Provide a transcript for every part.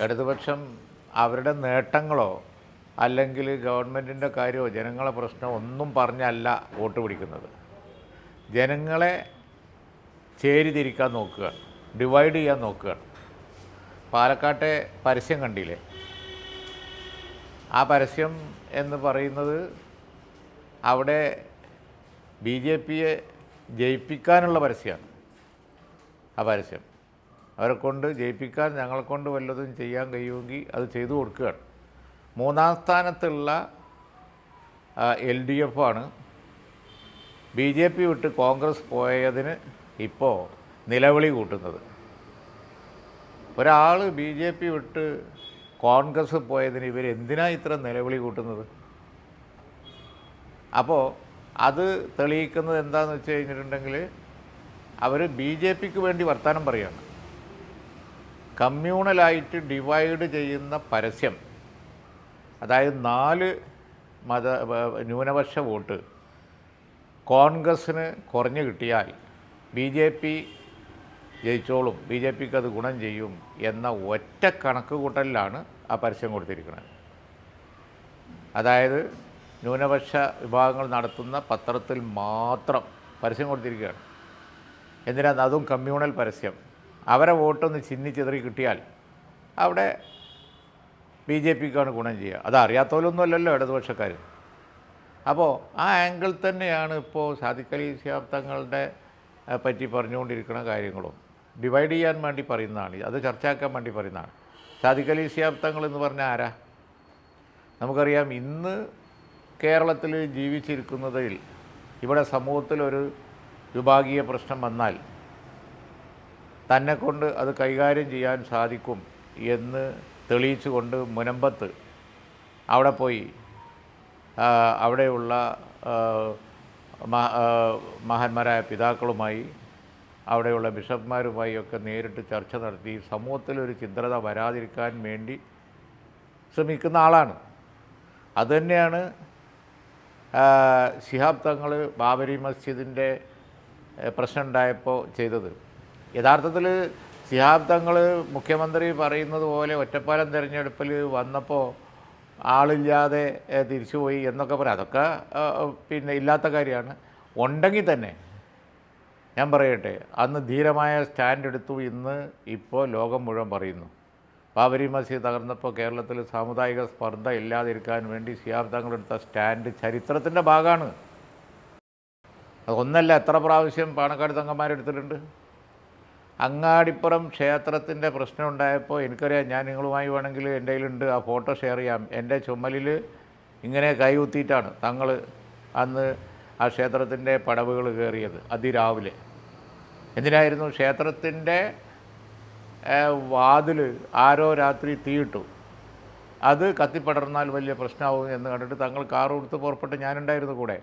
ഇടതുപക്ഷം അവരുടെ നേട്ടങ്ങളോ അല്ലെങ്കിൽ ഗവൺമെന്റിന്റെ കാര്യമോ ജനങ്ങളെ പ്രശ്നമോ ഒന്നും പറഞ്ഞല്ല വോട്ട് പിടിക്കുന്നത്. ജനങ്ങളെ ചേരിതിരിക്കാൻ നോക്കുക ഡിവൈഡ് ചെയ്യാൻ നോക്കുക. പാലക്കാട്ടെ പരസ്യം കണ്ടില്ലേ? ആ പരസ്യം എന്ന് പറയുന്നത് അവിടെ ബി ജെ പിയെ ജയിപ്പിക്കാനുള്ള പരസ്യമാണ് ആ പരസ്യം. അവരെ കൊണ്ട് ജയിപ്പിക്കാൻ ഞങ്ങളെ കൊണ്ട് വല്ലതും ചെയ്യാൻ കഴിയുമെങ്കിൽ അത് ചെയ്തു കൊടുക്കുകയാണ്. മൂന്നാം സ്ഥാനത്തുള്ള എൽ ഡി എഫ് ആണ്. ബി ജെ പി വിട്ട് കോൺഗ്രസ് പോയതിന് ഇപ്പോൾ നിലവിളി കൂട്ടുന്നത്. ഒരാൾ ബി ജെ പി വിട്ട് കോൺഗ്രസ് പോയതിന് ഇവർ എന്തിനാ ഇത്ര നിലവിളി കൂട്ടുന്നത്? അപ്പോൾ അത് തെളിയിക്കുന്നത് എന്താണെന്ന് വെച്ച് കഴിഞ്ഞിട്ടുണ്ടെങ്കിൽ അവർ ബി ജെ പിക്ക് വേണ്ടി വർത്തമാനം പറയുകയാണ്. കമ്മ്യൂണലായിട്ട് ഡിവൈഡ് ചെയ്യുന്ന പരസ്യം അതായത് നാല് മത ന്യൂനപക്ഷ വോട്ട് കോൺഗ്രസ്സിന് കുറഞ്ഞു കിട്ടിയാൽ ബി ജെ പി ജയിച്ചോളും ബി ജെ പിക്ക് അത് ഗുണം ചെയ്യും എന്ന ഒറ്റ കണക്ക് കൂട്ടലിലാണ് ആ പരസ്യം കൊടുത്തിരിക്കുന്നത്. അതായത് ന്യൂനപക്ഷ വിഭാഗങ്ങൾ നടത്തുന്ന പത്രത്തിൽ മാത്രം പരസ്യം കൊടുത്തിരിക്കുകയാണ്. എന്തിനാണ് അതും കമ്മ്യൂണൽ പരസ്യം. അവരെ വോട്ടൊന്ന് ചിന്നി ചിതറി കിട്ടിയാൽ അവിടെ ബി ജെ പിക്കാണ് ഗുണം ചെയ്യുക. അത് അറിയാത്തവരൊന്നും അല്ലല്ലോ ഇടതുപക്ഷക്കാർ അപ്പോൾ ആ ആംഗിൾ തന്നെയാണ് ഇപ്പോൾ സാധിക്കലി ശിഹാബ് തങ്ങളുടെ പറ്റി പറഞ്ഞുകൊണ്ടിരിക്കുന്ന കാര്യങ്ങളും. ഡിവൈഡ് ചെയ്യാൻ വേണ്ടി പറയുന്നതാണ്. അത് ചർച്ചയാക്കാൻ വേണ്ടി പറയുന്നതാണ്. സാധിക്കലി ശിഹാബ് തങ്ങൾ എന്ന് പറഞ്ഞാൽ ആരാ? നമുക്കറിയാം ഇന്ന് കേരളത്തിൽ ജീവിച്ചിരിക്കുന്നതിൽ ഇവിടെ സമൂഹത്തിലൊരു വിഭാഗീയ പ്രശ്നം വന്നാൽ തന്നെ കൊണ്ട് അത് കൈകാര്യം ചെയ്യാൻ സാധിക്കും എന്ന് തെളിയിച്ചുകൊണ്ട് മുനമ്പത്ത് അവിടെ പോയി അവിടെയുള്ള മഹാന്മാരായ പിതാക്കളുമായി അവിടെയുള്ള ബിഷപ്പ്മാരുമായി ഒക്കെ നേരിട്ട് ചർച്ച നടത്തി സമൂഹത്തിലൊരു ചിന്തത വരാതിരിക്കാൻ വേണ്ടി ശ്രമിക്കുന്ന ആളാണ്. അതുതന്നെയാണ് ശിഹാബ് തങ്ങൾ ബാബരി മസ്ജിദിന്റെ പ്രശ്നം ഉണ്ടായപ്പോൾ ചെയ്തത്. യഥാർത്ഥത്തിൽ ശിഹാബ് തങ്ങൾ മുഖ്യമന്ത്രി പറയുന്നത് പോലെ ഒറ്റപ്പാലം തിരഞ്ഞെടുപ്പിൽ വന്നപ്പോൾ ആളില്ലാതെ തിരിച്ചുപോയി എന്നൊക്കെ പറയാം. അതൊക്കെ പിന്നെ ഇല്ലാത്ത കാര്യമാണ്. ഉണ്ടെങ്കിൽ തന്നെ ഞാൻ പറയട്ടെ അന്ന് ധീരമായ സ്റ്റാൻഡ് എടുത്തു ഇന്ന് ഇപ്പോൾ ലോകം മുഴുവൻ പറയുന്നു. ബാബരി മസ്ജിദ് തകർന്നപ്പോൾ കേരളത്തിൽ സാമുദായിക സ്പർദ്ധ ഇല്ലാതിരിക്കാൻ വേണ്ടി തങ്ങളെടുത്ത സ്റ്റാൻഡ് ചരിത്രത്തിന്റെ ഭാഗമാണ്. അതൊന്നല്ല എത്ര പ്രാവശ്യം പാണക്കാട് തങ്ങന്മാരെടുത്തിട്ടുണ്ട്? അങ്ങാടിപ്പുറം ക്ഷേത്രത്തിന്റെ പ്രശ്നം ഉണ്ടായപ്പോൾ എനിക്കറിയാം ഞാൻ നിങ്ങളുമായി വേണമെങ്കിൽ എന്റെ കയ്യിലുണ്ട് ആ ഫോട്ടോ ഷെയർ ചെയ്യാം. എന്റെ ചുമലിൽ ഇങ്ങനെ കൈകുത്തിയിട്ടാണ് തങ്ങൾ അന്ന് ആ ക്ഷേത്രത്തിന്റെ പടവുകൾ കയറിയത് അതിരാവിലെ. എന്തിനായിരുന്നു? ക്ഷേത്രത്തിന്റെ വാതിൽ ആരോ രാത്രി തീയിട്ടു. അത് കത്തിപ്പടർന്നാൽ വലിയ പ്രശ്നമാവും എന്ന് കണ്ടിട്ട് തങ്ങൾ കാർ കൊടുത്ത് പുറപ്പെട്ട് ഞാനുണ്ടായിരുന്നു കൂടെ.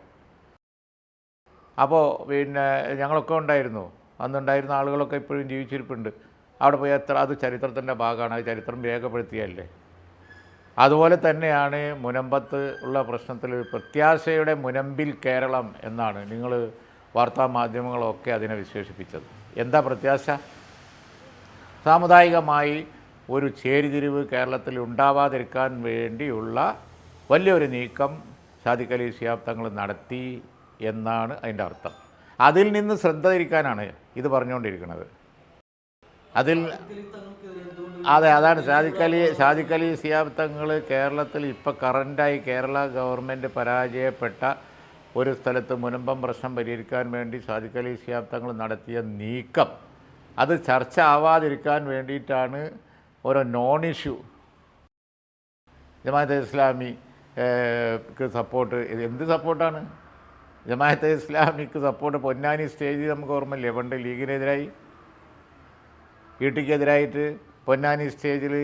അപ്പോൾ പിന്നെ ഞങ്ങളൊക്കെ ഉണ്ടായിരുന്നു. അന്നുണ്ടായിരുന്ന ആളുകളൊക്കെ ഇപ്പോഴും ജീവിച്ചിരിപ്പുണ്ട്. അവിടെ പോയി എത്ര അത് ചരിത്രത്തിന്റെ ഭാഗമാണ് അത് ചരിത്രം രേഖപ്പെടുത്തിയല്ലേ? അതുപോലെ തന്നെയാണ് മുനമ്പത്ത് ഉള്ള പ്രശ്നത്തിൽ പ്രത്യാശയുടെ മുനമ്പിൽ കേരളം എന്നാണ് നിങ്ങൾ വാർത്താ മാധ്യമങ്ങളൊക്കെ അതിനെ വിശേഷിപ്പിച്ചത്. എന്താ പ്രത്യാശ? സാമുദായികമായി ഒരു ചേരിതിരിവ് കേരളത്തിൽ ഉണ്ടാവാതിരിക്കാൻ വേണ്ടിയുള്ള വലിയൊരു നീക്കം സാദിഖ് അലി തങ്ങൾ നടത്തി എന്നാണ് അതിന്റെ അർത്ഥം. അതിൽ നിന്ന് ശ്രദ്ധ തിരിക്കാനാണ് ഇത് പറഞ്ഞുകൊണ്ടിരിക്കുന്നത്. അതിൽ അതെ അതാണ്. ഷാജിക്കലി ഷാജിക്കലി സാദിഖ് അലി സിയാബ് തങ്ങൾ കേരളത്തിൽ ഇപ്പോൾ കറന്റായി കേരള ഗവൺമെന്റ് പരാജയപ്പെട്ട ഒരു സ്ഥലത്ത് മുനമ്പം പ്രശ്നം പരിഹരിക്കാൻ വേണ്ടി ഷാജിക്കലി സിയാബ് തങ്ങൾ നടത്തിയ നീക്കം. അത് ചർച്ച ആവാതിരിക്കാൻ വേണ്ടിയിട്ടാണ് ഓരോ നോൺ ഇഷ്യൂ. ജമാഅത്തെ ഇസ്ലാമിക്ക് സപ്പോർട്ട്. ഇത് എന്ത് സപ്പോർട്ടാണ്? ജമാഅത്തെ ഇസ്ലാമിക്ക് സപ്പോർട്ട് പൊന്നാനി സ്റ്റേജിൽ നമുക്ക് ഓർമ്മയില്ലേ? പണ്ട് ലീഗിനെതിരായി ഈട്ടിക്കെതിരായിട്ട് പൊന്നാനി സ്റ്റേജിൽ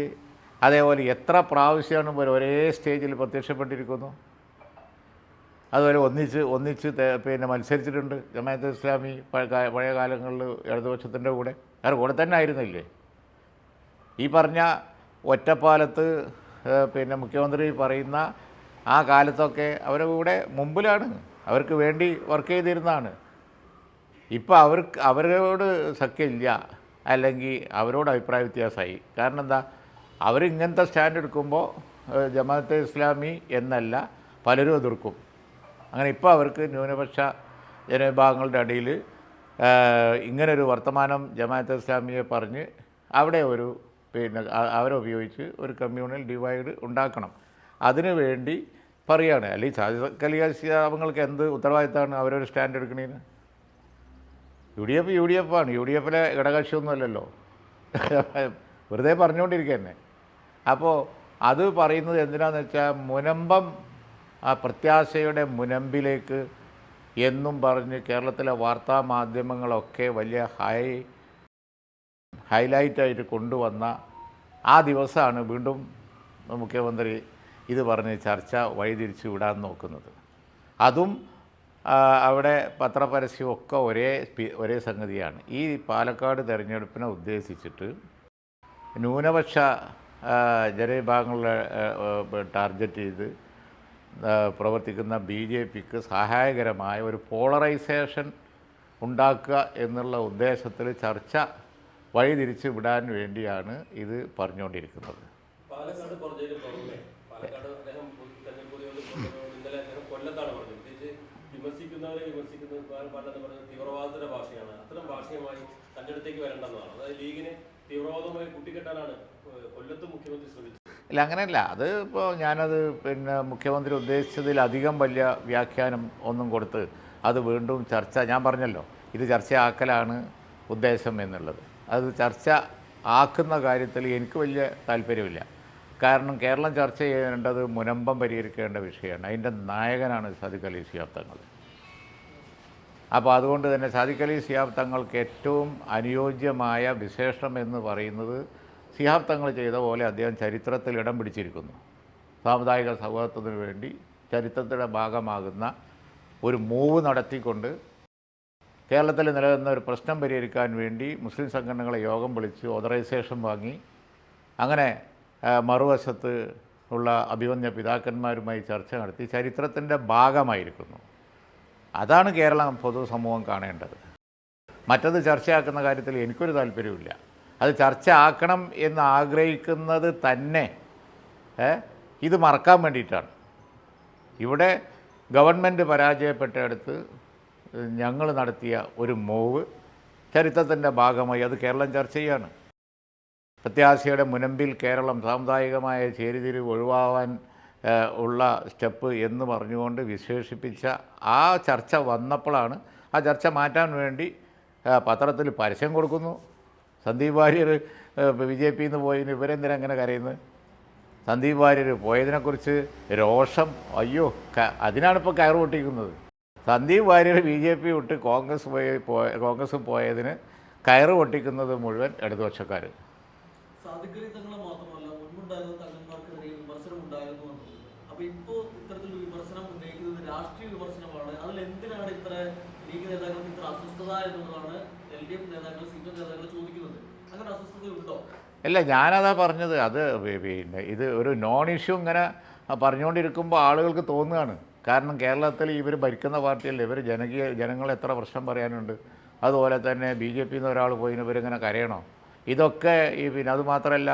അതേപോലെ എത്ര പ്രാവശ്യമാണ് പോലെ ഒരേ സ്റ്റേജിൽ പ്രത്യക്ഷപ്പെട്ടിരിക്കുന്നു. അതുപോലെ ഒന്നിച്ച് ഒന്നിച്ച് പിന്നെ മത്സരിച്ചിട്ടുണ്ട് ജമാഅത്തെ ഇസ്ലാമി പഴയ കാലങ്ങളിൽ ഇടതുപക്ഷത്തിന്റെ കൂടെ. അവരുടെ കൂടെ തന്നെ ആയിരുന്നില്ലേ? ഈ പറഞ്ഞ ഒറ്റപ്പാലത്ത് പിന്നെ മുഖ്യമന്ത്രി പറയുന്ന ആ കാലത്തൊക്കെ അവരുടെ കൂടെ മുമ്പിലാണ്. അവർക്ക് വേണ്ടി വർക്ക് ചെയ്തിരുന്നതാണ്. ഇപ്പോൾ അവർക്ക് അവരോട് സഖ്യമില്ല. അല്ലെങ്കിൽ അവരോട് അഭിപ്രായ വ്യത്യാസമായി. കാരണം എന്താ? അവരിങ്ങനത്തെ സ്റ്റാൻഡ് എടുക്കുമ്പോൾ ജമാഅത്തെ ഇസ്ലാമി എന്നല്ല പലരും എതിർക്കും. അങ്ങനെ ഇപ്പോൾ അവർക്ക് ന്യൂനപക്ഷ ജനവിഭാഗങ്ങളുടെ അടിയിൽ ഇങ്ങനൊരു വർത്തമാനം ജമാഅത്തെ ഇസ്ലാമിയെ പറഞ്ഞ് അവിടെ ഒരു പിന്നെ അവരുപയോഗിച്ച് ഒരു കമ്മ്യൂണൽ ഡിവൈഡ് ഉണ്ടാക്കണം. അതിനു വേണ്ടി പറയുകയാണ് അല്ലെങ്കിൽ സാധിക്കലിയാസിയാവങ്ങൾക്ക് എന്ത് ഉത്തരവാദിത്തമാണ് അവരൊരു stand എടുക്കണേന്ന് U D F U D F ആണ് യു ഡി എഫിലെ ഘടകകക്ഷിയൊന്നുമല്ലല്ലോ. വെറുതെ പറഞ്ഞുകൊണ്ടിരിക്കുക അപ്പോൾ അത് പറയുന്നത് എന്തിനാന്ന് വെച്ചാൽ മുനമ്പം ആ പ്രത്യാശയുടെ മുനമ്പിലേക്ക് എന്നും പറഞ്ഞ് കേരളത്തിലെ വാർത്താ മാധ്യമങ്ങളൊക്കെ വലിയ ഹൈ ഹൈലൈറ്റായിട്ട് കൊണ്ടുവന്ന ആ ദിവസമാണ് വീണ്ടും മുഖ്യമന്ത്രി ഇത് പറഞ്ഞ് ചർച്ച വഴിതിരിച്ചു വിടാൻ നോക്കുന്നത്. അതും അവിടെ പത്രപരസ്യമൊക്കെ ഒരേ ഒരേ സംഗതിയാണ്. ഈ പാലക്കാട് തെരഞ്ഞെടുപ്പിനെ ഉദ്ദേശിച്ചിട്ട് ന്യൂനപക്ഷ ജനവിഭാഗങ്ങളെ ടാർഗറ്റ് ചെയ്ത് പ്രവർത്തിക്കുന്ന ബി ജെ പിക്ക് സഹായകരമായ ഒരു പോളറൈസേഷൻ ഉണ്ടാക്കുക എന്നുള്ള ഉദ്ദേശത്തിൽ ചർച്ച വഴിതിരിച്ച് വിടാൻ വേണ്ടിയാണ് ഇത് പറഞ്ഞുകൊണ്ടിരിക്കുന്നത് പാലക്കാട് പറഞ്ഞതിന് പുറമെ പാലക്കാട് അദ്ദേഹം തെരഞ്ഞെടുപ്പ് പൊതുയോഗത്തിൽ പറഞ്ഞത് ഇന്നലെ അദ്ദേഹം കൊല്ലത്താണ് പറഞ്ഞത് പ്രത്യേകിച്ച് വിമർശിക്കുന്നവരെ വിമർശിക്കുന്നത് പലത് പറഞ്ഞ തീവ്രവാദത്തിന്റെ ഭാഷയാണ്. അത്തരം ഭാഷയുമായി തന്റെ അടുത്തേക്ക് വരേണ്ടെന്നാണ് അതായത് ലീഗിനെ തീവ്രവാദവുമായി കൂട്ടിക്കെട്ടാനാണ് കൊല്ലത്ത് മുഖ്യമന്ത്രി ശ്രമിച്ചത്. ഇല്ല അങ്ങനെയല്ല. അത് ഇപ്പോൾ ഞാനത് പിന്നെ മുഖ്യമന്ത്രി ഉദ്ദേശിച്ചതിലധികം വലിയ വ്യാഖ്യാനം ഒന്നും കൊടുത്ത് അത് വീണ്ടും ചർച്ച ഞാൻ പറഞ്ഞല്ലോ ഇത് ചർച്ചയാക്കലാണ് ഉദ്ദേശം എന്നുള്ളത്. അത് ചർച്ച ആക്കുന്ന കാര്യത്തിൽ എനിക്ക് വലിയ താല്പര്യമില്ല. കാരണം കേരളം ചർച്ച ചെയ്യേണ്ടത് മുനമ്പം പരിഹരിക്കേണ്ട വിഷയമാണ്. അതിന്റെ നായകനാണ് സാദിഖ് അലി അപ്പോൾ അതുകൊണ്ട് തന്നെ സാദിഖലി സിയാബ് തങ്ങൾക്ക് ഏറ്റവും അനുയോജ്യമായ വിശേഷം എന്ന് പറയുന്നത് സിഹാബ് തങ്ങൾ ചെയ്ത പോലെ അദ്ദേഹം ചരിത്രത്തിൽ ഇടം പിടിച്ചിരിക്കുന്നു. സാമുദായിക സൗഹാർദ്ദത്തിന് വേണ്ടി ചരിത്രത്തിന്റെ ഭാഗമാകുന്ന ഒരു മൂവ് നടത്തിക്കൊണ്ട് കേരളത്തിൽ നിലനിന്ന ഒരു പ്രശ്നം പരിഹരിക്കാൻ വേണ്ടി മുസ്ലിം സംഘടനകളെ യോഗം വിളിച്ച് ഓതറൈസേഷൻ വാങ്ങി. അങ്ങനെ മറുവശത്ത് ഉള്ള അഭിമന്യ പിതാക്കന്മാരുമായി ചർച്ച നടത്തി. ചരിത്രത്തിന്റെ ഭാഗമായിരിക്കുന്നു. അതാണ് കേരള പൊതുസമൂഹം കാണേണ്ടത്. മറ്റത് ചർച്ചയാക്കുന്ന കാര്യത്തിൽ എനിക്കൊരു താല്പര്യമില്ല അത് ചർച്ച ആക്കണം എന്ന് ആഗ്രഹിക്കുന്നത് തന്നെ ഇത് മറക്കാൻ വേണ്ടിയിട്ടാണ്. ഇവിടെ ഗവൺമെന്റ് പരാജയപ്പെട്ടടുത്ത് ഞങ്ങൾ നടത്തിയ ഒരു മൂവ് ചരിത്രത്തിന്റെ ഭാഗമായി അത് കേരളം ചർച്ച ചെയ്യാണ്. പ്രത്യാശയുടെ മുനമ്പിൽ കേരളം സാമുദായികമായ ചേരിതിരിവ് ഒഴിവാവാൻ ഏഹ്, ഉള്ള സ്റ്റെപ്പ് എന്ന് പറഞ്ഞുകൊണ്ട് വിശേഷിപ്പിച്ച ആ ചർച്ച വന്നപ്പോഴാണ് ആ ചർച്ച മാറ്റാൻ വേണ്ടി പത്രത്തിൽ പരസ്യം കൊടുക്കുന്നു. സന്ദീപ് വാര്യർ ബി ജെ പിയിൽ നിന്ന് പോയതിന് ഇവരെന്തിനാ അങ്ങനെ കരയുന്നത്? സന്ദീപ് വാര്യർ പോയതിനെക്കുറിച്ച് രോഷം അയ്യോ ക- അതിനാണിപ്പോൾ കയറ് പൊട്ടിക്കുന്നത്. Sandeep Warrier B J P വിട്ട് കോൺഗ്രസ് പോയി പോയ കോൺഗ്രസ് പോയതിന് കയറ് പൊട്ടിക്കുന്നത് മുഴുവൻ ഇടതുപക്ഷക്കാർ സാധിക്കലി തങ്ങളെ മാത്രമല്ല മുൻപുണ്ടായിരുന്ന തങ്ങന്മാർക്കെതിരെ വിമർശനം ഉണ്ടായിരുന്നു എന്നുള്ളത് അപ്പൊ ഇപ്പോ ഇത്തരത്തിൽ വിമർശനം ഉന്നയിക്കുന്നത് രാഷ്ട്രീയ വിമർശനമാണ് അതിൽ എന്തിനാണ് ഇത്ര ലീഗ് നേതാക്കൾക്ക് ഇത്ര അസ്വസ്ഥത എന്നുള്ളതാണ് എൽ ഡി എഫ് നേതാക്കൾ സി പി എം നേതാക്കൾ ചോദിക്കുന്നത്. അങ്ങനെ അസ്വസ്ഥത അല്ല ഞാനതാ പറഞ്ഞത്. അത് പിന്നെ ഇത് ഒരു നോൺ ഇഷ്യൂ ഇങ്ങനെ പറഞ്ഞുകൊണ്ടിരിക്കുമ്പോൾ ആളുകൾക്ക് തോന്നുകയാണ്. കാരണം കേരളത്തിൽ ഇവർ ഭരിക്കുന്ന പാർട്ടിയല്ലേ? ഇവർ ജനകീയ ജനങ്ങൾ എത്ര പ്രശ്നം പറയാനുണ്ട്? അതുപോലെ തന്നെ ബി ജെ പിന്ന് ഒരാൾ പോയിന് ഇവരിങ്ങനെ കരയണോ? ഇതൊക്കെ ഈ പിന്നെ അത് മാത്രമല്ല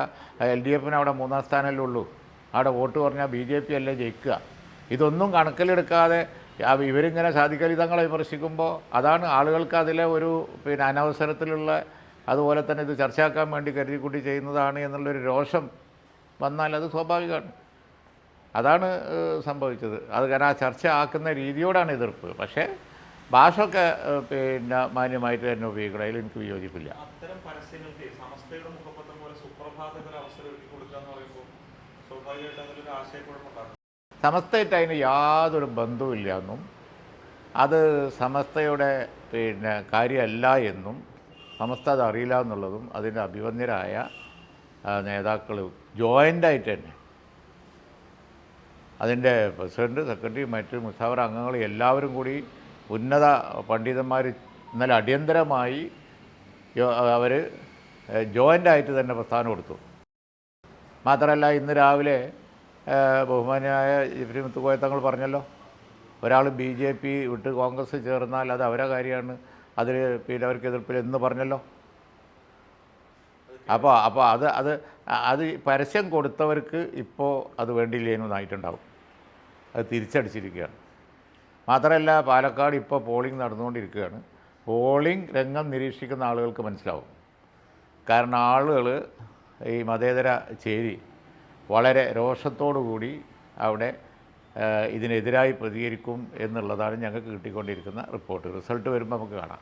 എൽ ഡി എഫിന് അവിടെ മൂന്നാം സ്ഥാനമല്ലേ ഉള്ളൂ. അവിടെ വോട്ട് പറഞ്ഞാൽ ബി ജെ പി അല്ലേ ജയിക്കുക? ഇതൊന്നും കണക്കിലെടുക്കാതെ ഇവരിങ്ങനെ സാധിക്കലി തങ്ങളെ വിമർശിക്കുമ്പോൾ അതാണ് ആളുകൾക്ക് അതിലെ ഒരു പിന്നെ അനവസരത്തിലുള്ള അതുപോലെ തന്നെ ഇത് ചർച്ചയാക്കാൻ വേണ്ടി കരുതിക്കൂട്ടി ചെയ്യുന്നതാണ് എന്നുള്ളൊരു രോഷം വന്നാൽ അത് സ്വാഭാവികമാണ്. അതാണ് സംഭവിച്ചത്. അത് കാരണം ആ ചർച്ച ആക്കുന്ന രീതിയോടാണ് എതിർപ്പ്. പക്ഷേ ഭാഷയൊക്കെ പിന്നെ മാന്യമായിട്ട് തന്നെ ഉപയോഗിക്കണം. അതിൽ എനിക്ക് വിയോജിപ്പില്ല. അത്തരം സമസ്തയുടെ പോലെ എന്ന് പറയുമ്പോൾ സമസ്തയായിട്ട് അതിന് യാതൊരു ബന്ധവുമില്ല എന്നും അത് സമസ്തയുടെ പിന്നെ കാര്യമല്ല എന്നും സമസ്ത അത് അറിയില്ല എന്നുള്ളതും അതിന്റെ അഭിവന്യരായ നേതാക്കൾ ജോയിന്റായിട്ട് തന്നെ. അതിന്റെ പ്രസിഡന്റ് സെക്രട്ടറി മറ്റ് മുസാവർ അംഗങ്ങൾ എല്ലാവരും കൂടി ഉന്നത പണ്ഡിതന്മാർ ഇന്നലെ അടിയന്തരമായി അവർ ജോയിന്റായിട്ട് തന്നെ പ്രസ്ഥാനം കൊടുത്തു മാത്രമല്ല ഇന്ന് രാവിലെ ഏഹ്, ഇബ്രി മുത്തുക്കോയ തങ്ങൾ പറഞ്ഞല്ലോ ഒരാൾ ബി ജെ പി വിട്ട് കോൺഗ്രസ് ചേർന്നാൽ അത് അവരെ കാര്യമാണ് അതിൽ പിന്നെ അവർക്ക് എതിർപ്പിൽ എന്ന് പറഞ്ഞല്ലോ. അപ്പോൾ അപ്പോൾ അത് അത് അത് പരസ്യം കൊടുത്തവർക്ക് ഇപ്പോൾ അത് വേണ്ടിയില്ലേന്നതായിട്ടുണ്ടാവും അത് തിരിച്ചടിച്ചിരിക്കുകയാണ്. മാത്രമല്ല പാലക്കാട് ഇപ്പോൾ പോളിംഗ് നടന്നുകൊണ്ടിരിക്കുകയാണ്. പോളിംഗ് രംഗം നിരീക്ഷിക്കുന്ന ആളുകൾക്ക് മനസ്സിലാവും. കാരണം ആളുകൾ ഈ മതേതര ചേരി വളരെ രോഷത്തോടുകൂടി അവിടെ ഇതിനെതിരായി പ്രതികരിക്കും എന്നുള്ളതാണ് ഞങ്ങൾക്ക് കിട്ടിക്കൊണ്ടിരിക്കുന്ന റിപ്പോർട്ട്. റിസൾട്ട് വരുമ്പോൾ നമുക്ക് കാണാം.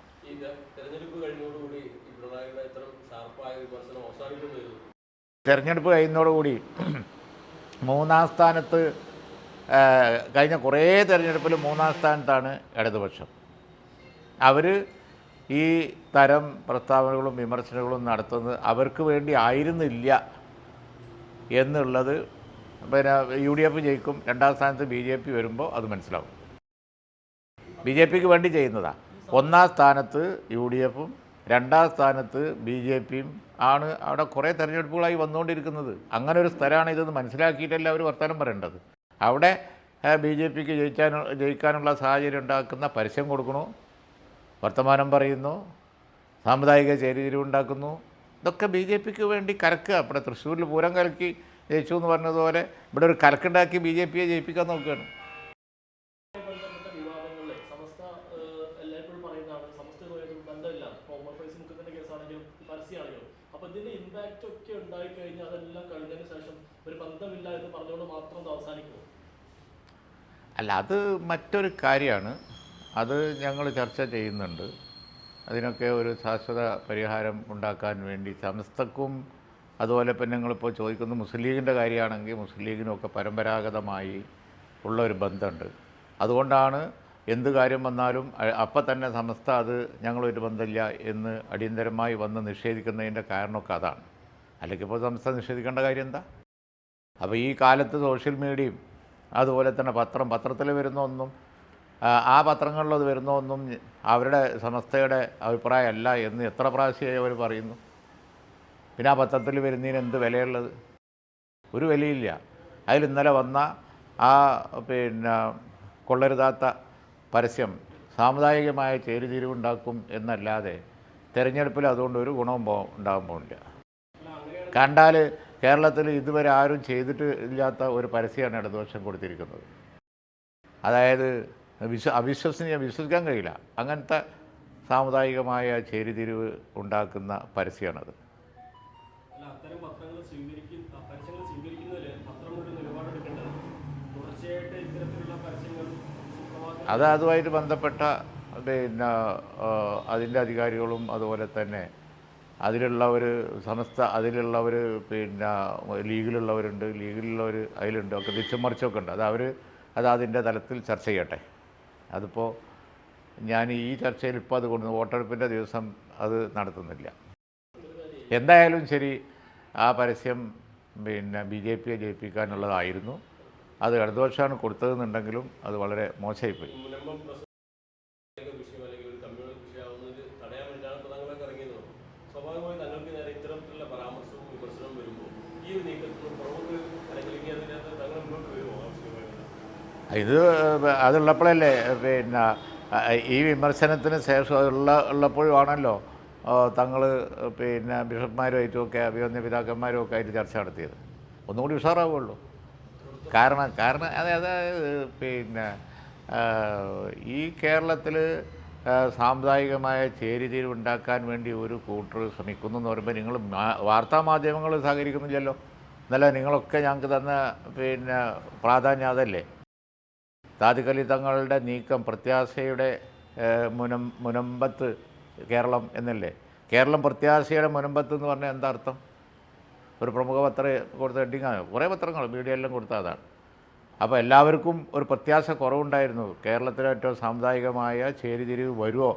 തെരഞ്ഞെടുപ്പ് കഴിയുന്നതോടുകൂടി മൂന്നാം സ്ഥാനത്ത് കഴിഞ്ഞ കുറേ തെരഞ്ഞെടുപ്പിൽ മൂന്നാം സ്ഥാനത്താണ് ഇടതുപക്ഷം. അവർ ഈ തരം പ്രസ്താവനകളും വിമർശനങ്ങളും നടത്തുന്നത് അവർക്ക് വേണ്ടി ആയിരുന്നില്ല എന്നുള്ളത് പിന്നെ യു ഡി എഫ് ജയിക്കും രണ്ടാം സ്ഥാനത്ത് ബി ജെ പി വരുമ്പോൾ അത് മനസ്സിലാവും. ബി ജെ പിക്ക് വേണ്ടി ചെയ്യുന്നതാണ് ഒന്നാം സ്ഥാനത്ത് യു ഡി എഫും രണ്ടാം സ്ഥാനത്ത് ബി ജെ പിയും ആണ് അവിടെ കുറേ തെരഞ്ഞെടുപ്പുകളായി വന്നുകൊണ്ടിരിക്കുന്നത്. അങ്ങനെ ഒരു സ്ഥലമാണ് ഇതെന്ന് മനസ്സിലാക്കിയിട്ടല്ല അവർ വർത്തമാനം പറയേണ്ടത്. അവിടെ ബി ജെ പിക്ക് ജയിക്കാൻ ജയിക്കാനുള്ള സാഹചര്യം ഉണ്ടാക്കുന്ന പരസ്യം കൊടുക്കണു വർത്തമാനം പറയുന്നു സാമുദായിക ചേരിതിരിവുണ്ടാക്കുന്നു ഇതൊക്കെ ബി ജെ പിക്ക് വേണ്ടി കലക്കുക. ഇവിടെ തൃശ്ശൂരിൽ പൂരം കലക്കി ജയിച്ചു എന്ന് പറഞ്ഞതുപോലെ ഇവിടെ ഒരു കലക്കുണ്ടാക്കി ബി ജെ പിയെ ജയിപ്പിക്കാൻ നോക്കുകയാണ്. അല്ല അത് മറ്റൊരു കാര്യമാണ്. അത് ഞങ്ങൾ ചർച്ച ചെയ്യുന്നുണ്ട്. അതിനൊക്കെ ഒരു ശാശ്വത പരിഹാരം ഉണ്ടാക്കാൻ വേണ്ടി സമസ്തക്കും അതുപോലെ ഇപ്പം ഞങ്ങളിപ്പോൾ ചോദിക്കുന്നത് മുസ്ലിം ലീഗിന്റെ കാര്യമാണെങ്കിൽ മുസ്ലിം ലീഗിനൊക്കെ പരമ്പരാഗതമായി ഉള്ള ഒരു ബന്ധമുണ്ട്. അതുകൊണ്ടാണ് എന്ത് കാര്യം വന്നാലും അപ്പം തന്നെ സമസ്ത അത് ഞങ്ങളൊരു ബന്ധമില്ല എന്ന് അടിയന്തരമായി വന്ന് നിഷേധിക്കുന്നതിന്റെ കാരണമൊക്കെ അതാണ്. അല്ലെങ്കിൽ ഇപ്പോൾ സംസ്ഥ നിഷേധിക്കേണ്ട കാര്യം എന്താ? അപ്പോൾ ഈ കാലത്ത് സോഷ്യൽ മീഡിയയും അതുപോലെ തന്നെ പത്രം പത്രത്തിൽ വരുന്ന ഒന്നും ആ, പത്രങ്ങളിൽ അത് വരുന്ന ഒന്നും അവരുടെ സമസ്തയുടെ അഭിപ്രായമല്ല എന്ന് എത്ര പ്രാവശ്യമായി അവർ പറയുന്നു. പിന്നെ ആ പത്രത്തിൽ വരുന്നതിന് എന്ത് വിലയുള്ളത്? ഒരു വിലയില്ല. അതിൽ ഇന്നലെ വന്ന ആ പിന്നെ കൊള്ളരുതാത്ത പരസ്യം സാമുദായികമായ ചേരുതിരിവുണ്ടാക്കും എന്നല്ലാതെ തിരഞ്ഞെടുപ്പിൽ അതുകൊണ്ട് ഒരു ഗുണവും പോ ഉണ്ടാകാൻ പോകുന്നില്ല. കണ്ടാൽ കേരളത്തിൽ ഇതുവരെ ആരും ചെയ്തിട്ട് ഇല്ലാത്ത ഒരു പരസ്യമാണ് ഇടതുപക്ഷം കൊടുത്തിരിക്കുന്നത്. അതായത് വിശ്വ അവിശ്വസനീയ വിശ്വസിക്കാൻ കഴിയില്ല. അങ്ങനത്തെ സാമുദായികമായ ചേരിതിരിവ് ഉണ്ടാക്കുന്ന പരസ്യമാണത് അത് അതുമായിട്ട് ബന്ധപ്പെട്ട പിന്നെ അതിന്റെ അധികാരികളും അതുപോലെ തന്നെ അതിലുള്ളവർ സമസ്ത അതിലുള്ളവർ പിന്നെ ലീഗിലുള്ളവരുണ്ട് ലീഗിലുള്ളവർ അതിലുണ്ട് ഒക്കെ തിരിച്ചും മറിച്ചൊക്കെ ഉണ്ട്. അത് അവർ അത് അതിന്റെ തലത്തിൽ ചർച്ച ചെയ്യട്ടെ. അതിപ്പോൾ ഞാൻ ഈ ചർച്ചയിൽ ഇപ്പോൾ അത് കൊണ്ടു വോട്ടെടുപ്പിന്റെ ദിവസം അത് നടത്തുന്നില്ല. എന്തായാലും ശരി ആ പരസ്യം പിന്നെ ബി ജെ പിയെ ജയിപ്പിക്കാനുള്ളതായിരുന്നു. അത് ഇടതുപക്ഷമാണ് കൊടുത്തതെന്നുണ്ടെങ്കിലും അത് വളരെ മോശമായിപ്പോയി മുനമ്പം പ്രസംഗ വിഷയം അല്ലെങ്കിൽ ഒരു കമ്മ്യൂണൽ വിഷയമാവുന്നത് തടയാൻ വേണ്ടിയാണ് പ്രധാനമായിട്ട് ഇറങ്ങിയത് സ്വാഭാവികമായി തങ്ങൾക്ക് നേരെ ഇത്തരത്തിലുള്ള പരാമർശവും വിമർശനവും വരുമ്പോൾ ഈ ഒരു നീക്കത്തിൽ പുറകോട്ട് അല്ലെങ്കിൽ ഇനി അതിനകത്ത് തങ്ങൾ മുന്നോട്ട് വരുമോ ആവശ്യമായിട്ട് ഇത് അതുള്ളപ്പോഴല്ലേ പിന്നെ ഈ വിമർശനത്തിന് ശേഷം ഉള്ള ഉള്ളപ്പോഴുമാണല്ലോ തങ്ങൾ പിന്നെ ബിഷപ്പ്മാരുമായിട്ടുമൊക്കെ അഭിവന്യ പിതാക്കന്മാരുമൊക്കെ ആയിട്ട് ചർച്ച നടത്തിയത്. ഒന്നുകൂടി ഉഷാറാവുള്ളൂ കാരണം കാരണം അതെ അതായത് പിന്നെ ഈ കേരളത്തിൽ സാമുദായികമായ ചേരിതിരിവ് ഉണ്ടാക്കാൻ വേണ്ടി ഒരു കൂട്ടർ ശ്രമിക്കുന്നു എന്ന് പറയുമ്പോൾ നിങ്ങൾ വാർത്താമാധ്യമങ്ങൾ വാർത്താ മാധ്യമങ്ങൾ സഹകരിക്കുന്നില്ലല്ലോ. എന്നല്ല നിങ്ങളൊക്കെ ഞങ്ങൾക്ക് തന്ന പിന്നെ പ്രാധാന്യം അതല്ലേ? താതികലി തങ്ങളുടെ നീക്കം പ്രത്യാശയുടെ മുനം മുനമ്പത്ത് കേരളം എന്നല്ലേ? കേരളം പ്രത്യാശയുടെ മുനമ്പത്ത് എന്ന് പറഞ്ഞാൽ എന്താ അർത്ഥം? ഒരു പ്രമുഖ പത്രം കൊടുത്ത ഹെഡിങ്ങാണ് കുറേ പത്രങ്ങൾ മീഡിയയെല്ലാം കൊടുത്ത അതാണ്. അപ്പോൾ എല്ലാവർക്കും ഒരു പ്രത്യാശ കുറവുണ്ടായിരുന്നു. കേരളത്തിലെ ഏറ്റവും സാമുദായികമായ ചേരിതിരിവ് വരുമോ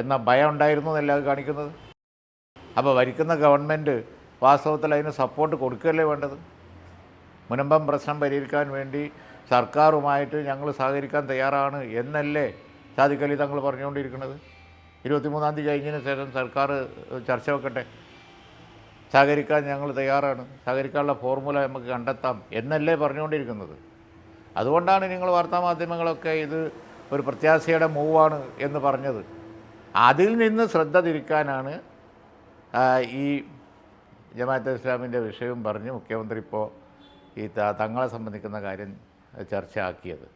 എന്ന ഭയം ഉണ്ടായിരുന്നു എന്നല്ല അത് കാണിക്കുന്നത്? അപ്പോൾ ഭരിക്കുന്ന ഗവൺമെന്റ് വാസ്തവത്തിൽ അതിന് സപ്പോർട്ട് കൊടുക്കുകയല്ലേ വേണ്ടത്? മുനമ്പം പ്രശ്നം പരിഹരിക്കാൻ വേണ്ടി സർക്കാരുമായിട്ട് ഞങ്ങൾ സഹകരിക്കാൻ തയ്യാറാണ് എന്നല്ലേ സാദിഖലി തങ്ങൾ പറഞ്ഞുകൊണ്ടിരിക്കുന്നത്? ഇരുപത്തിമൂന്നാം തീയതി കഴിഞ്ഞതിന് ശേഷം സർക്കാർ ചർച്ച വെക്കട്ടെ. സഹകരിക്കാൻ ഞങ്ങൾ തയ്യാറാണ്. സഹകരിക്കാനുള്ള ഫോർമുല നമുക്ക് കണ്ടെത്താം എന്നല്ലേ പറഞ്ഞുകൊണ്ടിരിക്കുന്നത്. അതുകൊണ്ടാണ് നിങ്ങൾ വാർത്താമാധ്യമങ്ങളൊക്കെ ഇത് ഒരു പ്രത്യാശയുടെ മൂവാണ് എന്ന് പറഞ്ഞത്. അതിൽ നിന്ന് ശ്രദ്ധ തിരിക്കാനാണ് ഈ ജമാഅത്തെ ഇസ്ലാമിന്റെ വിഷയവും പറഞ്ഞ് മുഖ്യമന്ത്രി ഇപ്പോൾ ഈ തങ്ങളെ സംബന്ധിക്കുന്ന കാര്യം ചർച്ചയാക്കിയത്.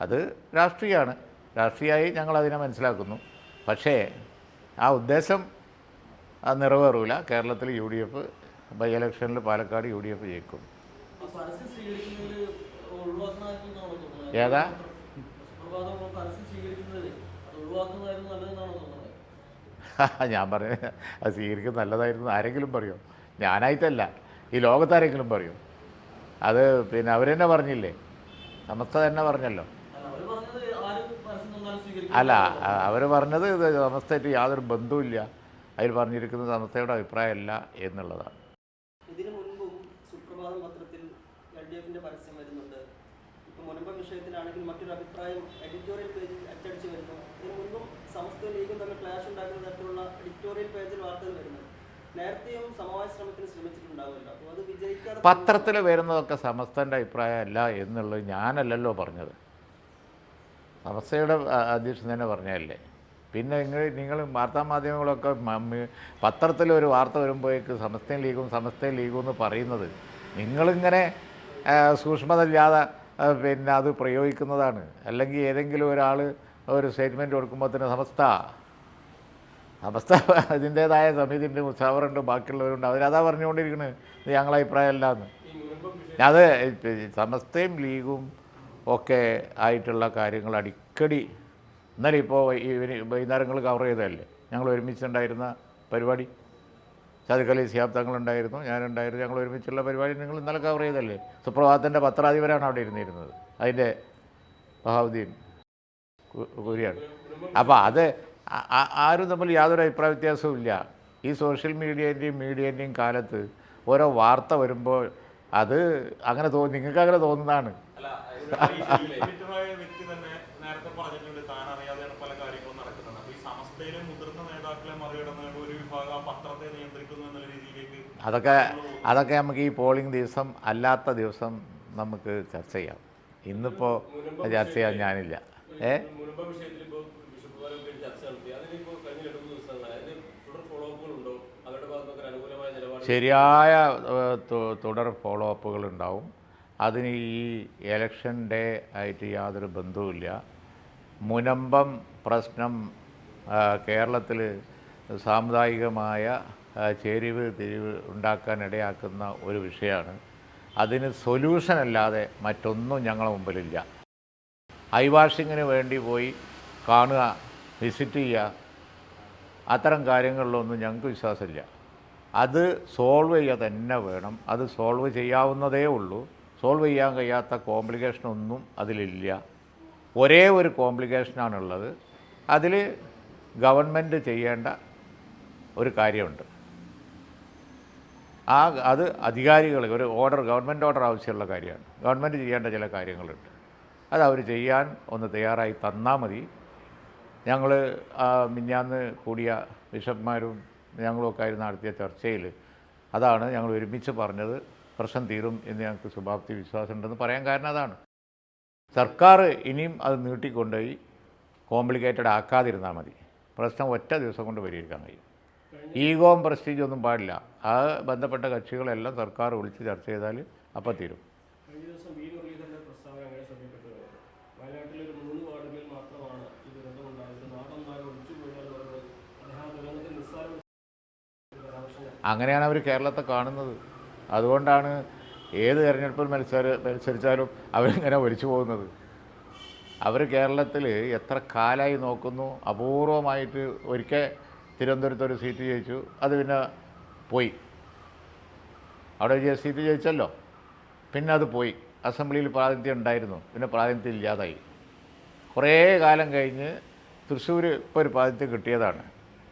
അത് രാഷ്ട്രീയമാണ്. രാഷ്ട്രീയമായി ഞങ്ങളതിനെ മനസ്സിലാക്കുന്നു. പക്ഷേ ആ ഉദ്ദേശം നിറവേറൂല. കേരളത്തിൽ യു ഡി എഫ് ബൈ ഇലക്ഷനിൽ പാലക്കാട് യു ഡി എഫ് ജയിക്കും. ഏതാ? ഞാൻ പറഞ്ഞ അത് സ്വീകരിക്കുന്നത് നല്ലതായിരുന്നു. ആരെങ്കിലും പറയും? ഞാനായിട്ടല്ല. ഈ ലോകത്താരെങ്കിലും പറയും? അത് പിന്നെ അവരെന്നെ പറഞ്ഞില്ലേ? സമസ്ത തന്നെ പറഞ്ഞല്ലോ. അല്ല അവർ പറഞ്ഞത് ഇത് സമസ്തയായിട്ട് യാതൊരു ബന്ധവുമില്ല. അതിൽ പറഞ്ഞിരിക്കുന്ന സമസ്തയുടെ അഭിപ്രായമല്ല എന്നുള്ളതാണ്. ഇതിനു മുൻപും സുപ്രഭാതം പത്രത്തിൽ എൽ ഡി എഫിന്റെ പരസ്യം വരുന്നുണ്ട്. ഇപ്പൊ മുൻപ് വിഷയത്തിലാണെങ്കിൽ മറ്റൊരു അഭിപ്രായം എഡിറ്റോറിയൽ പേജിൽ അച്ചടിച്ചു വരുന്നു. ഇതിനു മുൻപും സമസ്ത ലീഗും തമ്മിൽ ക്ലാഷ് ഉണ്ടാക്കുന്ന തരത്തിലുള്ള എഡിറ്റോറിയൽ പേജിൽ വാർത്തകൾ വരുന്നു പത്രത്തിൽ വരുന്നതൊക്കെ സമസ്തന്റെ അഭിപ്രായമല്ല എന്നുള്ളത് ഞാനല്ലല്ലോ പറഞ്ഞത്. സമസ്തയുടെ അധ്യക്ഷൻ തന്നെ പറഞ്ഞതല്ലേ. പിന്നെ നിങ്ങൾ നിങ്ങൾ വാർത്താമാധ്യമങ്ങളൊക്കെ പത്രത്തിൽ ഒരു വാർത്ത വരുമ്പോഴേക്ക് സമസ്തയും ലീഗും സമസ്തയും ലീഗും എന്ന് പറയുന്നത് നിങ്ങളിങ്ങനെ ആ, സൂക്ഷ്മത ഇല്ലാതെ പിന്നെ അത് പ്രയോഗിക്കുന്നതാണ്. അല്ലെങ്കിൽ ഏതെങ്കിലും ഒരാൾ ഒരു സ്റ്റേറ്റ്മെന്റ് കൊടുക്കുമ്പോൾ തന്നെ സമസ്ത അവസ്ഥ അതിന്റേതായ സമിതിന്റെ മുസാവറുണ്ട് ബാക്കിയുള്ളവരുണ്ട്. അവരതാ പറഞ്ഞുകൊണ്ടിരിക്കുന്നത്. ഞങ്ങളെ അഭിപ്രായമല്ല എന്ന് അത് സമസ്തയും ലീഗും ഒക്കെ ആയിട്ടുള്ള കാര്യങ്ങൾ അടിക്കടി. ഇന്നലെ ഇപ്പോൾ വൈകുന്നേരങ്ങൾ കവർ ചെയ്തതല്ലേ? ഞങ്ങൾ ഒരുമിച്ചുണ്ടായിരുന്ന പരിപാടി. ചതുക്കലി സിയാബ് തങ്ങളുണ്ടായിരുന്നു ഞാനുണ്ടായിരുന്നു. ഞങ്ങൾ ഒരുമിച്ചുള്ള പരിപാടി നിങ്ങൾ ഇന്നലെ കവർ ചെയ്തല്ലേ സുപ്രഭാതത്തിന്റെ പത്രാധിപരാണ് അവിടെ ഇരുന്നിരുന്നത്. അതിന്റെ ബഹാവുദ്ദീൻ കുരിയാണ് അപ്പോൾ അത് ആരും തമ്മിൽ യാതൊരു അഭിപ്രായ വ്യത്യാസവും ഇല്ല. ഈ സോഷ്യൽ മീഡിയേന്റെയും മീഡിയേന്റെയും കാലത്ത് ഓരോ വാർത്ത വരുമ്പോൾ അത് അങ്ങനെ തോന്നി നിങ്ങൾക്ക് അങ്ങനെ തോന്നുന്നതാണ്. അല്ല വ്യക്തിപരമായ വ്യക്തി തന്നെ നേരത്തെ പറഞ്ഞിട്ടുണ്ട് താൻ പല കാര്യങ്ങളും നടക്കുന്നത്. അപ്പൊ ഈ സമസ്തയിലെ മുതിർന്ന നേതാക്കളെ മറികടന്നുകൊണ്ട് ഒരു വിഭാഗം പത്രത്തെ നിയന്ത്രിക്കുന്നു എന്നുള്ള രീതിയിലേക്ക് അതൊക്കെ അതൊക്കെ നമുക്ക് ഈ പോളിംഗ് ദിവസം അല്ലാത്ത ദിവസം നമുക്ക് ചർച്ച ചെയ്യാം. ഇന്നിപ്പോൾ ചർച്ച ചെയ്യാൻ ഞാനില്ല. ഏ മുൻപ് വിഷയത്തിൽ ഇപ്പോൾ ബിഷപ്പ് വേണ്ടി ചർച്ച നടത്തി അതിനിപ്പോൾ കഴിഞ്ഞ രണ്ട് മൂന്ന് ദിവസങ്ങളായി അതിന് തുടർ ഫോളോ അപ്പുകളുണ്ടോ അവരുടെ ഭാഗത്തൊക്കെ ഒരു അനുകൂലമായ നിലപാട് ശരിയായ തുടർ ഫോളോ അപ്പുകൾ ഉണ്ടാവും. അതിന് ഈ എലക്ഷൻ ഡേ ആയിട്ട് യാതൊരു ബന്ധവുമില്ല. മുനമ്പം പ്രശ്നം കേരളത്തിൽ സാമുദായികമായ ചേരിവ് തിരിവ് ഉണ്ടാക്കാൻ ഇടയാക്കുന്ന ഒരു വിഷയമാണ്. അതിന് സൊല്യൂഷൻ അല്ലാതെ മറ്റൊന്നും ഞങ്ങളുടെ മുമ്പിലില്ല. ഐവാഷിങ്ങിന് വാഷിങ്ങിന് വേണ്ടി പോയി കാണുക വിസിറ്റ് ചെയ്യുക അത്തരം കാര്യങ്ങളിലൊന്നും ഞങ്ങൾക്ക് വിശ്വാസമില്ല. അത് സോൾവ് ചെയ്യുക തന്നെ വേണം. അത് സോൾവ് ചെയ്യാവുന്നതേ ഉള്ളൂ. സോൾവ് ചെയ്യാൻ കഴിയാത്ത കോംപ്ലിക്കേഷനൊന്നും അതിലില്ല. ഒരേ ഒരു കോംപ്ലിക്കേഷനാണുള്ളത് അതിൽ ഗവൺമെന്റ് ചെയ്യേണ്ട ഒരു കാര്യമുണ്ട്. ആ അത് അധികാരികൾ ഒരു ഓർഡർ ഗവൺമെന്റ് ഓർഡർ ആവശ്യമുള്ള കാര്യമാണ്. ഗവൺമെന്റ് ചെയ്യേണ്ട ചില കാര്യങ്ങളുണ്ട്. അത് അവർ ചെയ്യാൻ ഒന്ന് തയ്യാറായി തന്നാൽ മതി. ഞങ്ങൾ മിഞ്ഞാന്ന് കൂടിയ ബിഷപ്പ്മാരും ഞങ്ങളുമൊക്കെ ആയിരുന്നു നടത്തിയ ചർച്ചയിൽ. അതാണ് ഞങ്ങൾ ഒരുമിച്ച് പറഞ്ഞത്. പ്രശ്നം തീരും എന്ന് ഞങ്ങൾക്ക് ശുഭാപ്തി വിശ്വാസമുണ്ടെന്ന് പറയാൻ കാരണം അതാണ്. സർക്കാർ ഇനിയും അത് നീട്ടിക്കൊണ്ടുപോയി കോംപ്ലിക്കേറ്റഡ് ആക്കാതിരുന്നാൽ മതി. പ്രശ്നം ഒറ്റ ദിവസം കൊണ്ട് പരിഹരിക്കാൻ കഴിയും. ഈഗോം പ്രസ്റ്റീജ് ഒന്നും പാടില്ല. ആ ബന്ധപ്പെട്ട കക്ഷികളെല്ലാം സർക്കാർ വിളിച്ച് ചർച്ച ചെയ്താൽ അപ്പം തീരും കഴിഞ്ഞ ദിവസം വി മുരളീധരന്റെ പ്രസ്താവന അങ്ങനെ ശ്രദ്ധപ്പെട്ടത് വയനാട്ടിലെ ഒരു മൂന്ന് വാർഡുകളിൽ മാത്രമാണ് ഈ ദുരന്തമുണ്ടായത് നാടന്മാർ ഒഴിച്ചു പോയാൽ പറയുന്നത് അദ്ദേഹം ആ ദുരന്തത്തിൽ നിസ്സാരം പരാമർശം അങ്ങനെയാണ് അവർ കേരളത്തെ കാണുന്നത്. അതുകൊണ്ടാണ് ഏത് തെരഞ്ഞെടുപ്പിൽ മത്സര മത്സരിച്ചാലും അവരിങ്ങനെ ഒലിച്ചു പോകുന്നത്. അവർ കേരളത്തിൽ എത്ര കാലമായി നോക്കുന്നു അപൂർവമായിട്ട് ഒരിക്കൽ തിരുവനന്തപുരത്ത് ഒരു സീറ്റ് ജയിച്ചു അത് പിന്നെ പോയി. അവിടെ സീറ്റ് ജയിച്ചല്ലോ. പിന്നെ അത് പോയി. അസംബ്ലിയിൽ പ്രാതിനിധ്യം ഉണ്ടായിരുന്നു. പിന്നെ പ്രാതിനിധ്യം ഇല്ലാതായി. കുറേ കാലം കഴിഞ്ഞ് തൃശ്ശൂർ ഇപ്പോൾ ഒരു പ്രാതിനിധ്യം കിട്ടിയതാണ്.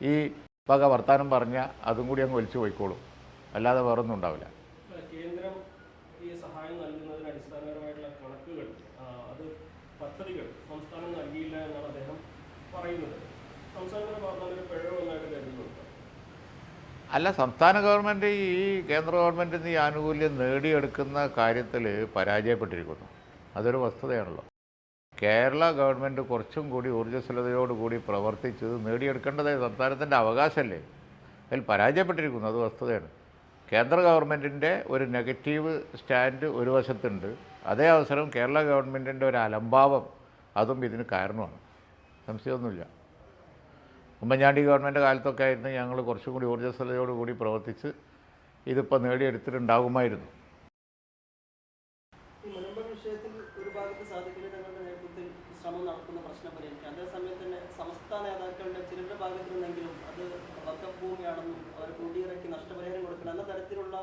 ഈ വക വർത്താനം പറഞ്ഞ അതും കൂടി അങ്ങ് ഒലിച്ചു പോയിക്കോളും. അല്ലാതെ വേറൊന്നും ഉണ്ടാവില്ല. കേന്ദ്രം ഈ സഹായം നൽകുന്നതിന് അടിസ്ഥാനപരമായിട്ടുള്ള കണക്കുകൾ അത് പദ്ധതികൾ സംസ്ഥാനം നൽകിയില്ല എന്നാണ് അദ്ദേഹം പറയുന്നത്. പിഴവ് വന്നായിട്ട് കരുതുന്നുണ്ട്? അല്ല സംസ്ഥാന ഗവൺമെന്റ് ഈ കേന്ദ്ര ഗവൺമെന്റിൽ നിന്ന് ഈ ആനുകൂല്യം നേടിയെടുക്കുന്ന കാര്യത്തിൽ പരാജയപ്പെട്ടിരിക്കുന്നു. അതൊരു വസ്തുതയാണല്ലോ. കേരള ഗവൺമെന്റ് കുറച്ചും കൂടി ഊർജസ്വലതയോടുകൂടി പ്രവർത്തിച്ചത് നേടിയെടുക്കേണ്ടത് സംസ്ഥാനത്തിന്റെ അവകാശമല്ലേ? അതിൽ പരാജയപ്പെട്ടിരിക്കുന്നു അത് വസ്തുതയാണ്. കേന്ദ്ര ഗവൺമെന്റിന്റെ ഒരു നെഗറ്റീവ് സ്റ്റാൻഡ് ഒരു വശത്തുണ്ട്. അതേ അവസരം കേരള ഗവൺമെന്റിന്റെ ഒരു അലംഭാവം അതും ഇതിന് കാരണമാണ്. സംശയമൊന്നുമില്ല. ഉമ്മൻചാണ്ടി ഗവൺമെന്റ് കാലത്തൊക്കെ ആയിരുന്നു ഞങ്ങൾ കുറച്ചും കൂടി ഊർജസ്വലതയോടുകൂടി പ്രവർത്തിച്ച് ഇതിപ്പോൾ നേടിയെടുത്തിട്ടുണ്ടാകുമായിരുന്നു ഈ മുനമ്പം വിഷയത്തിൽ ഒരു ഭാഗത്ത് സാധിക്കില്ല തങ്ങളുടെ നേതൃത്വത്തിൽ ശ്രമം നടത്തുന്ന പ്രശ്നം പരിഹരിക്കാം അതേസമയം തന്നെ സംസ്ഥാന നേതാക്കളുടെ ചിലരുടെ ഭാഗത്തു നിന്നെങ്കിലും അത് വക്കഫ് ഭൂമിയാണെന്നും അവർ കൂട്ടിയിറക്കി എന്ന തരത്തിലുള്ള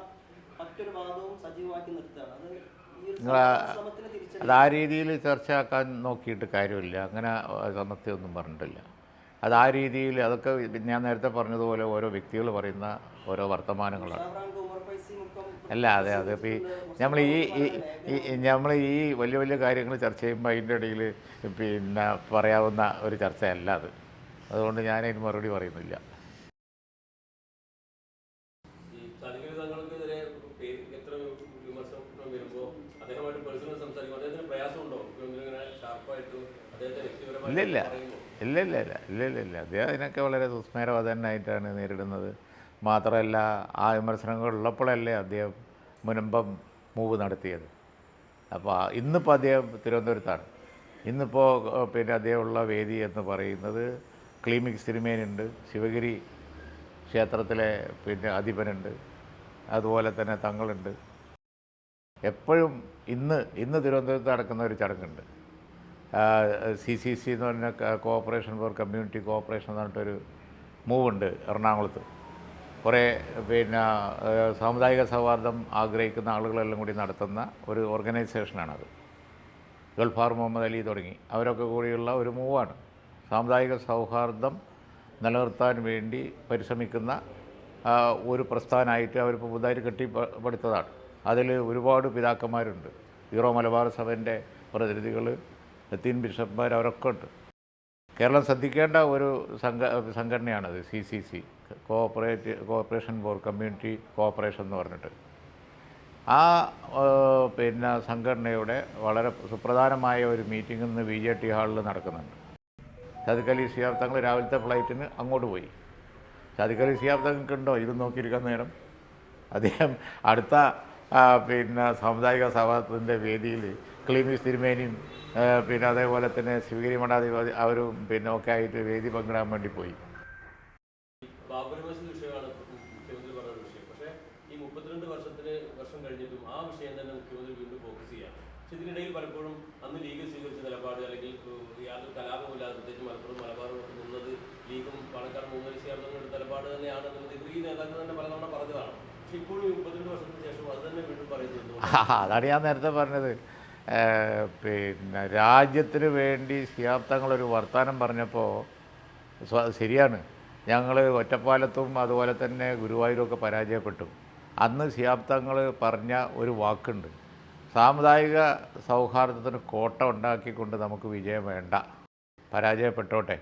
മറ്റൊരു വാദവും സജീവമാക്കി നിർത്തുകയാണ്. അത് നിങ്ങളാ- അത് ആ രീതിയിൽ ചർച്ചയാക്കാൻ നോക്കിയിട്ട് കാര്യമില്ല. അങ്ങനെ സമത്വമൊന്നും പറഞ്ഞിട്ടില്ല. അത് ആ രീതിയിൽ അതൊക്കെ ഞാൻ നേരത്തെ പറഞ്ഞതുപോലെ ഓരോ വ്യക്തികൾ പറയുന്ന ഓരോ വർത്തമാനങ്ങളാണ്. അല്ല അതെ അതെ ഇപ്പോൾ ഈ നമ്മൾ ഈ ഈ നമ്മൾ ഈ വലിയ വലിയ കാര്യങ്ങൾ ചർച്ച ചെയ്യുമ്പോൾ അതിന്റെ ഇടയിൽ പിന്നെ പറയാവുന്ന ഒരു ചർച്ചയല്ല അത്. അതുകൊണ്ട് ഞാൻ അതിന് മറുപടി പറയുന്നില്ല. സാധിക്കുന്ന തങ്ങൾക്കെതിരെ എത്ര വിമർശനം വരുമ്പോൾ അദ്ദേഹമായിട്ട് പേഴ്സണൽ സംസാരിക്കുമ്പോൾ അദ്ദേഹത്തിന് പ്രയാസമുണ്ടോ? ഇങ്ങനെ ഷാർപ്പായിട്ട് അദ്ദേഹത്തെ വ്യക്തിപരമായി ഇല്ല പറയുമ്പോൾ ഇല്ല ഇല്ല ഇല്ല ഇല്ല. ഇല്ല ഇല്ല അദ്ദേഹം അതിനൊക്കെ വളരെ സുസ്മേരവതനായിട്ടാണ് നേരിടുന്നത്. മാത്രമല്ല ആ വിമർശനങ്ങൾ ഉള്ളപ്പോഴല്ലേ അദ്ദേഹം മുനമ്പം മൂവ് നടത്തിയത്. അപ്പോൾ ഇന്നിപ്പോൾ അദ്ദേഹം തിരുവനന്തപുരത്താണ്. ഇന്നിപ്പോൾ പിന്നെ അദ്ദേഹമുള്ള വേദി എന്ന് പറയുന്നത് ക്ലീമിക് സിനിമേനുണ്ട് ശിവഗിരി ക്ഷേത്രത്തിലെ പിന്നെ അധിപനുണ്ട്. അതുപോലെ തന്നെ തങ്ങളുണ്ട്. എപ്പോഴും ഇന്ന് ഇന്ന് തിരുവനന്തപുരത്ത് നടക്കുന്ന ഒരു ചടങ്ങുണ്ട്. സി സി സി എന്ന് പറഞ്ഞ കോഓപ്പറേഷൻ ഫോർ കമ്മ്യൂണിറ്റി കോഓപ്പറേഷൻ എന്ന് പറഞ്ഞിട്ടൊരു മൂവുണ്ട് എറണാകുളത്ത്. കുറേ പിന്നെ സാമുദായിക സൗഹാർദ്ദം ആഗ്രഹിക്കുന്ന ആളുകളെല്ലാം കൂടി നടത്തുന്ന ഒരു ഓർഗനൈസേഷനാണത്. ഗൾഫാർ മുഹമ്മദ് അലി തുടങ്ങി. അവരൊക്കെ കൂടിയുള്ള ഒരു മൂവാണ്. സാമുദായിക സൗഹാർദ്ദം നിലനിർത്താൻ വേണ്ടി പരിശ്രമിക്കുന്ന ഒരു പ്രസ്ഥാനമായിട്ട് അവരിപ്പോൾ പുതുതായിട്ട് കെട്ടി പഠിത്തതാണ് അതിൽ ഒരുപാട് പിതാക്കന്മാരുണ്ട്. ഈറോ മലബാർ സഭന്റെ പ്രതിനിധികൾ ലത്തീൻ ബിഷപ്പ്മാർ അവരൊക്കെ ഉണ്ട്. കേരളം ശ്രദ്ധിക്കേണ്ട ഒരു സംഘ സംഘടനയാണത് C C C cooperate cooperation for community cooperation എന്ന് പറഞ്ഞിട്ട്. ആ പിന്നെ സംഘടനയുടെ വളരെ സുപ്രധാനമായ ഒരു മീറ്റിംഗ് ഇന്ന് ബി ജെ ടി ഹാളിൽ നടക്കുന്നുണ്ട്. ചതുക്കലി സിയാർ തങ്ങൾ രാവിലത്തെ ഫ്ലൈറ്റിന് അങ്ങോട്ട് പോയി. സാദിഖ് അലി സിയാബ് തങ്ങൾക്ക് ഉണ്ടോ ഇത് നോക്കിയിരിക്കാൻ നേരം. അദ്ദേഹം അടുത്ത പിന്നെ സാമുദായിക സഭാത്തിന്റെ വേദിയിൽ ക്ലീമിസ് തിരുമേനിയും പിന്നെ അതേപോലെ തന്നെ ശിവഗിരി മഠാധിപതി അവരും പിന്നെ ഒക്കെ ആയിട്ട് വേദി പങ്കിടാൻ വേണ്ടി പോയി ബാബറി മസ്ജിദ് വിഷയമാണ് മുഖ്യമന്ത്രി പറഞ്ഞ വിഷയം പക്ഷേ ഈ മുപ്പത്തിരണ്ട് വർഷത്തിന് വർഷം കഴിഞ്ഞിട്ടും ആ വിഷയം തന്നെ മുഖ്യമന്ത്രി വീണ്ടും ഫോക്കസ് ചെയ്യാണ് പക്ഷെ ഇതിനിടയിൽ പലപ്പോഴും അന്ന് ലീഗ് സ്വീകരിച്ച നിലപാട് അല്ലെങ്കിൽ ഏഹ്, യാതൊരു കലാപമില്ലാതെ പ്രത്യേകിച്ച് മലപ്പുറം മലബാറും ഒക്കെ നിന്നത് ലീഗും പാണക്കാട് മൂന്നര ചേർന്നുള്ള നിലപാട് തന്നെയാണെന്നുള്ളത് ഇത് ഈ നേതാക്കൾ തന്നെ പലതവണ പറഞ്ഞതാണ് പക്ഷെ ഇപ്പോഴും ഈ മുപ്പത്തിരണ്ട് വർഷത്തിന് ശേഷം അത് തന്നെ വീണ്ടും പറയുന്നത് എന്തുകൊണ്ടാണ്? ആ, അതാണ് ഞാൻ നേരത്തെ പറഞ്ഞത്. പിന്നെ രാജ്യത്തിന് വേണ്ടി സിയാബ് ഒരു വർത്തമാനം പറഞ്ഞപ്പോൾ ശരിയാണ്. ഞങ്ങൾ ഒറ്റപ്പാലത്തും അതുപോലെ തന്നെ ഗുരുവായൂരൊക്കെ പരാജയപ്പെട്ടു. അന്ന് സിയാപ്തങ്ങൾ പറഞ്ഞ ഒരു വാക്കുണ്ട്. സാമുദായിക സൗഹാർദ്ദത്തിന് കോട്ട ഉണ്ടാക്കിക്കൊണ്ട് നമുക്ക് വിജയം വേണ്ട. പരാജയപ്പെട്ടോട്ടെ.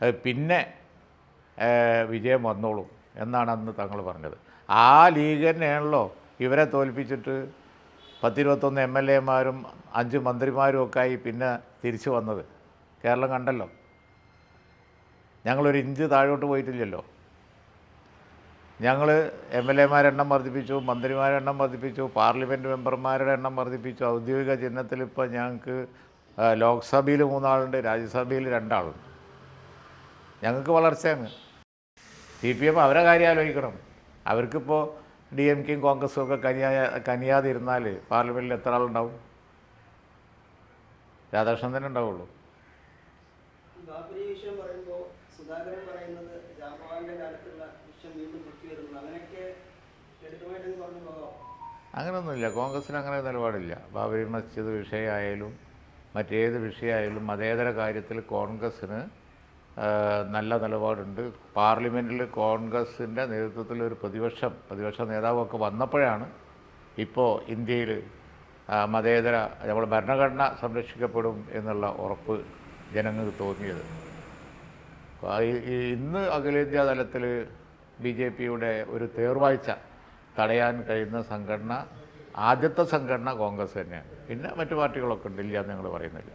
അത് പിന്നെ വിജയം വന്നോളും എന്നാണ് അന്ന് തങ്ങൾ പറഞ്ഞത്. ആ ലീഗ് തന്നെയാണല്ലോ ഇവരെ തോൽപ്പിച്ചിട്ട് പത്തിരുപത്തൊന്ന് എം എൽ എമാരും അഞ്ച് മന്ത്രിമാരും ഒക്കെ ആയി പിന്നെ തിരിച്ചു വന്നത്. കേരളം കണ്ടല്ലോ. ഞങ്ങളൊരു ഇഞ്ച് താഴോട്ട് പോയിട്ടില്ലല്ലോ. ഞങ്ങൾ എം എൽ എമാരെണ്ണം വർദ്ധിപ്പിച്ചു മന്ത്രിമാരുടെ എണ്ണം വർദ്ധിപ്പിച്ചു പാർലമെന്റ് മെമ്പർമാരുടെ എണ്ണം വർദ്ധിപ്പിച്ചു. ഔദ്യോഗിക ചിഹ്നത്തിൽ ഇപ്പോൾ ഞങ്ങൾക്ക് ലോക്സഭയിൽ മൂന്നാളുണ്ട് രാജ്യസഭയിൽ രണ്ടാളുണ്ട്. ഞങ്ങൾക്ക് വളർച്ചയാണ് സി പി എം അവരെ കാര്യം ആലോചിക്കണം. അവർക്കിപ്പോൾ ഡി എം കെയും കോൺഗ്രസും ഒക്കെ കനിയാ കനിയാതിരുന്നാൽ പാർലമെന്റിൽ എത്ര ആളുണ്ടാവും? രാധാകൃഷ്ണൻ തന്നെ ഉണ്ടാവുള്ളൂ. അങ്ങനെയൊന്നുമില്ല കോൺഗ്രസ്സിന് അങ്ങനെ നിലപാടില്ല. ബാബരി മസ്ജിദ് വിഷയമായാലും മറ്റേത് വിഷയമായാലും മതേതര കാര്യത്തിൽ കോൺഗ്രസ്സിന് നല്ല നിലപാടുണ്ട്. പാർലമെന്റിൽ കോൺഗ്രസിന്റെ നേതൃത്വത്തിൽ ഒരു പ്രതിപക്ഷം പ്രതിപക്ഷ നേതാവൊക്കെ വന്നപ്പോഴാണ് ഇപ്പോൾ ഇന്ത്യയിൽ മതേതര നമ്മൾ ഭരണഘടന സംരക്ഷിക്കപ്പെടും എന്നുള്ള ഉറപ്പ് ജനങ്ങൾക്ക് തോന്നിയത്. ഇന്ന് അഖിലേന്ത്യാ തലത്തിൽ ബി ജെ പിയുടെ ഒരു തേർവാഴ്ച തടയാൻ കഴിയുന്ന സംഘടന ആദ്യത്തെ സംഘടന കോൺഗ്രസ് തന്നെയാണ്. പിന്നെ മറ്റു പാർട്ടികളൊക്കെ ഉണ്ടില്ല എന്ന് ഞങ്ങൾ പറയുന്നില്ല.